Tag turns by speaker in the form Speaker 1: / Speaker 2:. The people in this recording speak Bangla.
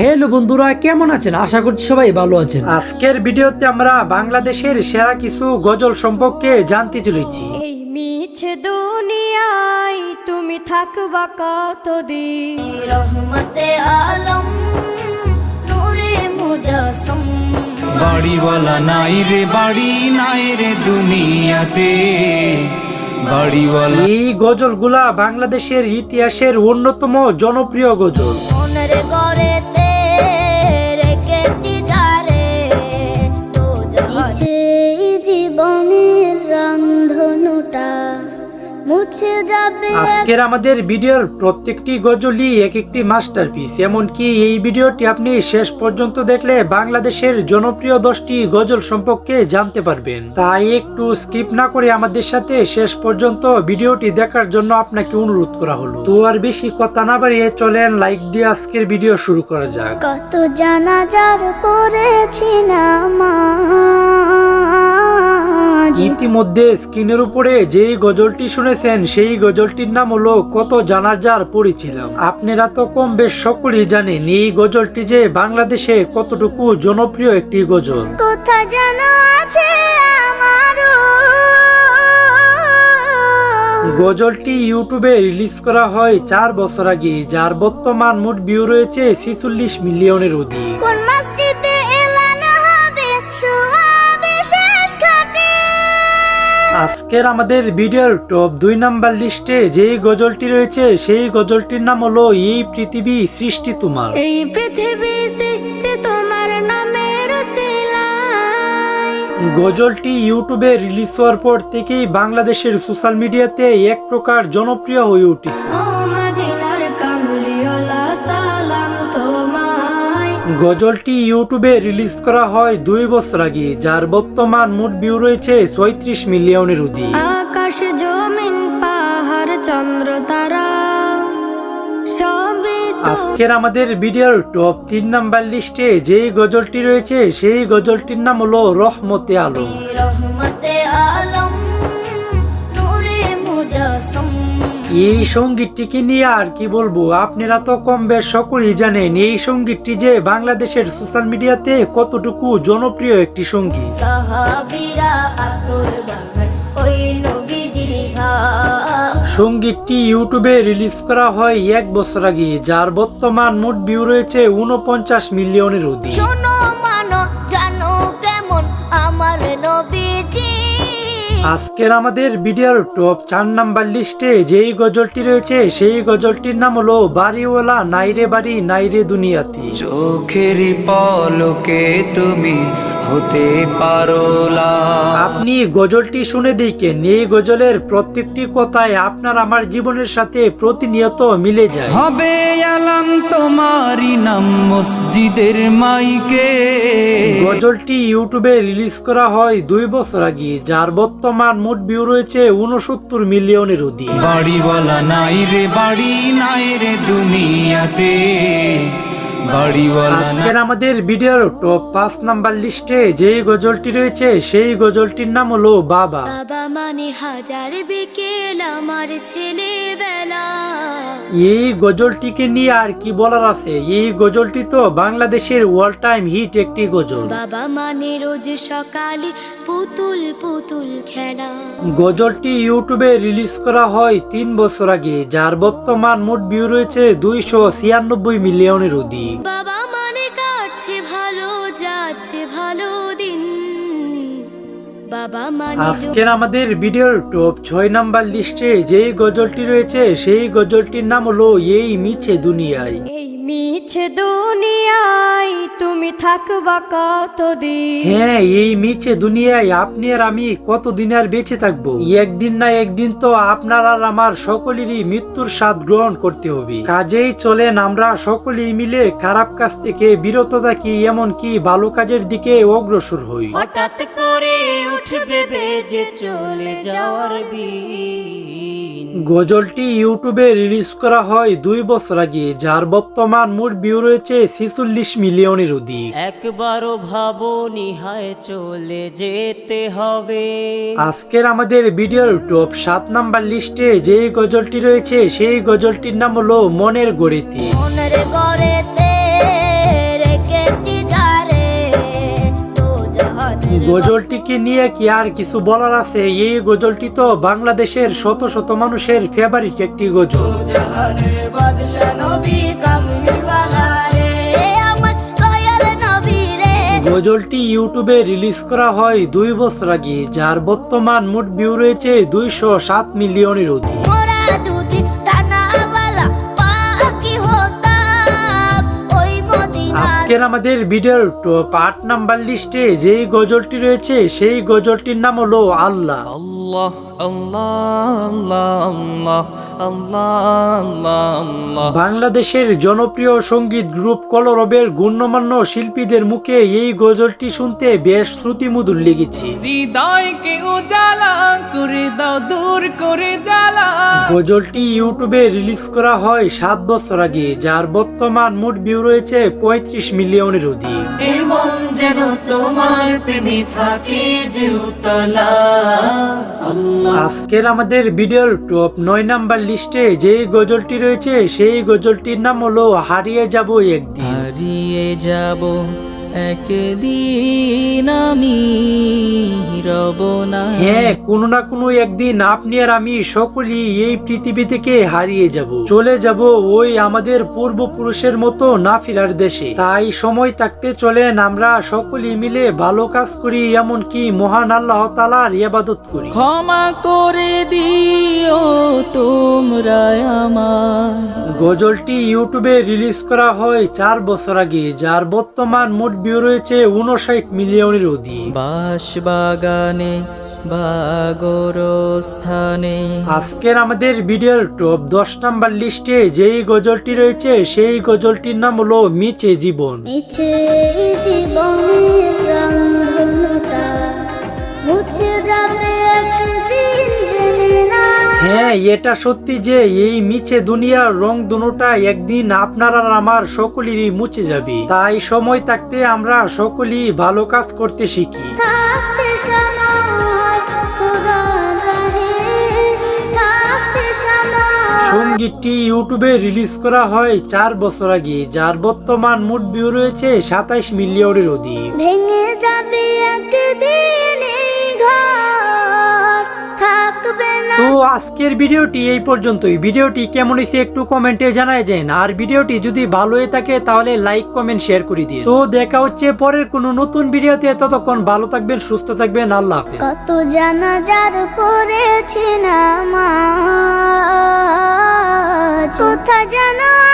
Speaker 1: হ্যালো বন্ধুরা কেমন আছেন? আশা করছি সবাই ভালো আছেন।
Speaker 2: আজকের ভিডিওতে আমরা বাংলাদেশের সেরা কিছু গজল সম্পর্কে জানতে চলেছি।
Speaker 3: এই মিছে দুনিয়ায় তুমি থাকবা কতদিন? রহমতে আলম নূরে মুজাসম।
Speaker 4: বাড়িওয়ালা নাই রে বাড়ি নাই রে দুনিয়াতে। বাড়িওয়ালা
Speaker 2: এই গজলগুলা বাংলাদেশের ইতিহাসের অন্যতম জনপ্রিয় গজল।
Speaker 3: মনের গড়েতে
Speaker 2: আজকের আমাদের ভিডিওর প্রত্যেকটি গজলই এক একটি মাস্টারপিস এমনকি এই ভিডিওটি আপনি শেষ পর্যন্ত দেখলে বাংলাদেশের জনপ্রিয় দশটি গজল সম্পর্কে জানতে পারবেন। তাই একটু স্কিপ না করে আমাদের সাথে শেষ পর্যন্ত ভিডিওটি দেখার জন্য আপনাকে অনুরোধ করা হলো। তো আর বেশি কথা না বাড়িয়ে চলেন লাইক দিয়ে আজকের ভিডিও শুরু করা যাক।
Speaker 3: কত জানাজার পড়েছি নামাজ
Speaker 2: ইতিমধ্যে স্ক্রিনের উপরে যেই গজলটি শুনেছেন সেই গজলটির নাম হলো কত জানাজার পড়েছিলাম আপনারা তো কম বেশ সকলেই জানেন এই গজলটি যে বাংলাদেশে কতটুকু জনপ্রিয় একটি গজল।
Speaker 3: কোথা আছে
Speaker 2: গজলটি ইউটিউবে রিলিজ করা হয় চার বছর আগে যার বর্তমান মোট ভিউ রয়েছে ছিচল্লিশ মিলিয়নের অধিক। আজকের আমাদের ভিডিওর টপ দুই নাম্বার লিস্টে যে গজলটি রয়েছে সেই গজলটির নাম হলো এই পৃথিবী সৃষ্টি তোমার।
Speaker 3: এই পৃথিবী সৃষ্টি তোমার নামের
Speaker 2: গজলটি ইউটিউবে রিলিজ হওয়ার পর থেকেই বাংলাদেশের সোশ্যাল মিডিয়াতে এক প্রকার জনপ্রিয় হয়ে উঠেছে। গজলটি ইউটিউবে রিলিজ করা হয় দুই বছর আগে যার বর্তমান মোট ভিউ রয়েছে ছয়ত্রিশ মিলিয়নের অধিক।
Speaker 3: আকাশ জমিন পাহাড় চন্দ্র তারা
Speaker 2: আজকের আমাদের ভিডিওর টপ তিন নাম্বার লিস্টে যেই গজলটি রয়েছে সেই গজলটির নাম হলো রহমতে আলম
Speaker 3: রহমতে আলম
Speaker 2: এই সঙ্গীতটিকে নিয়ে আর কি বলব? আপনারা তো কম বেশ সকলেই জানেন এই সঙ্গীতটি যে বাংলাদেশের সোশ্যাল মিডিয়াতে কতটুকু জনপ্রিয় একটি
Speaker 3: সংগীত।
Speaker 2: সঙ্গীতটি ইউটিউবে রিলিজ করা হয় এক বছর আগে যার বর্তমান মোট ভিউ রয়েছে উনপঞ্চাশ মিলিয়নের অধিক। আজকের আমাদের ভিডিওর টপ চার নাম্বার লিস্টে যেই গজলটি রয়েছে, সেই গজলটির নাম হলো, বাড়িওয়ালা নাইরে বাড়ি নাইরে দুনিয়াতে।
Speaker 4: চোখের পলকে তুমি হতে পারো
Speaker 2: আপনি গজলটি শুনে দেখেন এই গজলের প্রত্যেকটি কথায় আপনার আমার জীবনের সাথে প্রতিনিয়ত মিলে যায়।
Speaker 4: হবে আলাম তোমারই নাম মসজিদের মাইকে।
Speaker 2: গজলটি ইউটিউবে রিলিজ করা হয় দুই বছর আগে যার বর্তমান মোট ভিউ রয়েছে উনসত্তর মিলিয়নের অধিক।
Speaker 4: বাড়িওয়ালা নাই রে বাড়ি নাই রে দুনিয়াতে। বাড়িওয়ালা নাই
Speaker 2: আজকের আমাদের ভিডিওর টপ পাঁচ নাম্বার লিস্টে যেই গজলটি রয়েছে সেই গজলটির নাম হলো বাবা।
Speaker 3: বাবা মানে হাজার বিকেল আমার ছেলেবেলা।
Speaker 2: এই গজলটিকে নিয়ে আর কি বলার আছে? এই গজলটি তো বাংলাদেশের ওয়াল টাইম হিট একটি গজল।
Speaker 3: বাবা মানে রোজ সকালে পুতুল পুতুল খেলা।
Speaker 2: গজলটি ইউটিউবে রিলিজ করা হয় তিন বছর আগে যার বর্তমান মোট ভিউ রয়েছে দুইশো ছিয়ানব্বই মিলিয়নের অধিক। আজকের আমাদের ভিডিওর টপ ছয় নাম্বার লিস্টে যেই গজলটি রয়েছে সেই গজলটির নাম হলো এই মিছে দুনিয়ায়।
Speaker 3: মিছে দুনিয়ায় তুমি থাকবা কতদিন?
Speaker 2: হ্যাঁ এই মিছে দুনিয়ায় আপনি আর আমি কতদিন আর বেঁচে থাকব? একদিন না একদিন তো আপনার আর আমার সকলেরই মৃত্যুর স্বাদ গ্রহণ করতে হবে। কাজেই চলেন আমরা সকলেই মিলে খারাপ কাজ থেকে বিরত থাকি এমনকি ভালো কাজের দিকে অগ্রসর হই।
Speaker 5: হঠাৎ করে উঠবে বেজে চলে যাওয়ার
Speaker 2: গজলটি ইউটিউবে রিলিজ করা হয় দুই বছর আগে যার বর্তমান মোট ভিউ রয়েছে ছিচল্লিশ মিলিয়নের অধিক।
Speaker 5: একবারও ভাবো নিহায় চলে যেতে হবে।
Speaker 2: আজকের আমাদের ভিডিওর টপ সাত নাম্বার লিস্টে যে গজলটি রয়েছে সেই গজলটির নাম হলো মনের গড়েতে।
Speaker 3: মনের গড়েতে
Speaker 2: গজলটিকে নিয়ে কি আর কিছু বলার আছে? এই গজলটি তো বাংলাদেশের শত শত মানুষের ফেভারিট একটি গজল। গজলটি ইউটিউবে রিলিজ করা হয় দুই বছর আগে, যার বর্তমান মোট ভিউ রয়েছে দুইশো সাত মিলিয়নের অধিক। আজকের আমাদের ভিডিওর টপ আট নাম্বার লিস্টে যেই গজলটি রয়েছে সেই গজলটির নাম হলো আল্লাহ। বাংলাদেশের জনপ্রিয় সংগীত গ্রুপ কলরবের গণ্যমান্য শিল্পীদের মুখে এই গজলটি শুনতে বেশ শ্রুতিমধুর লেগেছে।
Speaker 4: হৃদয়কে উজালা করে দাও দূর করে জ্বালা
Speaker 2: গজলটি ইউটিউবে রিলিজ করা হয় সাত বছর আগে যার বর্তমান মোট ভিউ রয়েছে পঁয়ত্রিশ মিলিয়নের অধিক।
Speaker 4: যেন তোমার প্রেমে থাকে
Speaker 2: আজকের আমাদের ভিডিওর টপ নয় নাম্বার লিস্টে যেই গজলটি রয়েছে সেই গজলটির নাম হলো হারিয়ে যাব একদিন।
Speaker 6: হারিয়ে যাব একদিন আমি রব না।
Speaker 2: হ্যাঁ কোনো না কোনো একদিন আপনি আর আমি সকলেই এই পৃথিবী থেকে হারিয়ে যাব। চলে যাব ওই আমাদের পূর্বপুরুষের মতো না ফেরার দেশে। তাই সময় থাকতে চলেন আমরা সকলেই মিলে ভালো কাজ করি এমনকি মহান আল্লাহ তালার ইবাদত করি।
Speaker 6: ক্ষমা করে দিও তোমরা আমার।
Speaker 2: গজলটি ইউটিউবে রিলিজ করা হয় চার বছর আগে যার বর্তমান মোট ভিউ রয়েছে উনষাট মিলিয়নের অধিক।
Speaker 6: বাস বাগানে স্থানে
Speaker 2: আজকের আমাদের ভিডিওর টপ দশ নাম্বার লিস্টে যেই গজলটি রয়েছে সেই গজলটির নাম হলো মিচে জীবন।
Speaker 3: জীবনের
Speaker 2: এটা সত্যি যে এই মিছে দুনিয়ার রং দুটা একদিন আপনার আর আমার সকলেরই মুছে যাবে। তাই সময় থাকতে আমরা সকলেই ভালো কাজ করতে শিখি। সঙ্গীতটি ইউটিউবে রিলিজ করা হয় চার বছর আগে যার বর্তমান মোট ভিউ রয়েছে সাতাইশ মিলিয়নের অধিক। আজকের ভিডিওটি এই পর্যন্তই। ভিডিওটি কেমন হয়েছে একটু কমেন্টে জানায় যেন। আর ভিডিওটি যদি ভালো হয়ে থাকে তাহলে লাইক, কমেন্ট, শেয়ার করে দিয়ে তো দেখা হচ্ছে পরের কোন নতুন ভিডিওতে। ততক্ষণ ভালো থাকবেন, সুস্থ থাকবেন। আল্লাহ হাফেজ।
Speaker 3: কত জানাজার পড়েছি মা কোথা আমারও